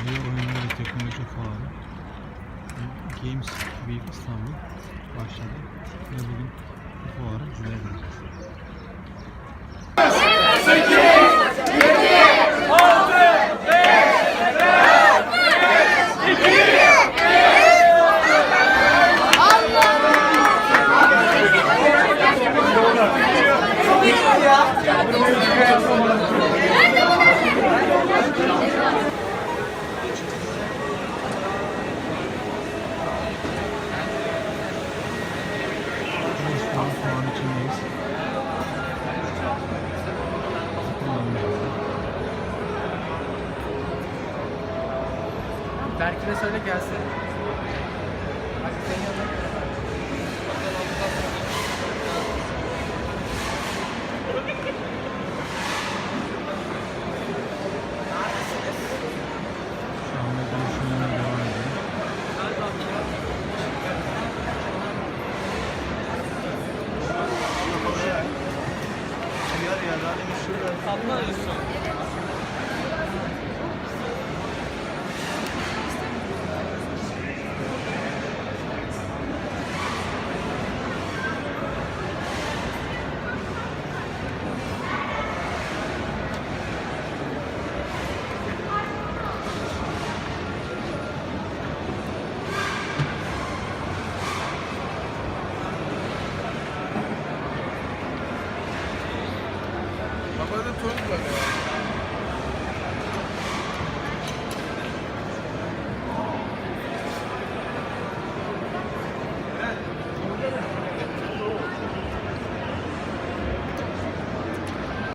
Video Oyunları ve Teknoloji Fuarı Games Week İstanbul başladı. Ve bugün bu fuarı ziyaret fuarın içindeyiz. Berkine söyle gelsin. Hadi senin yanına. 그 반만 있어. Orada toz var ya.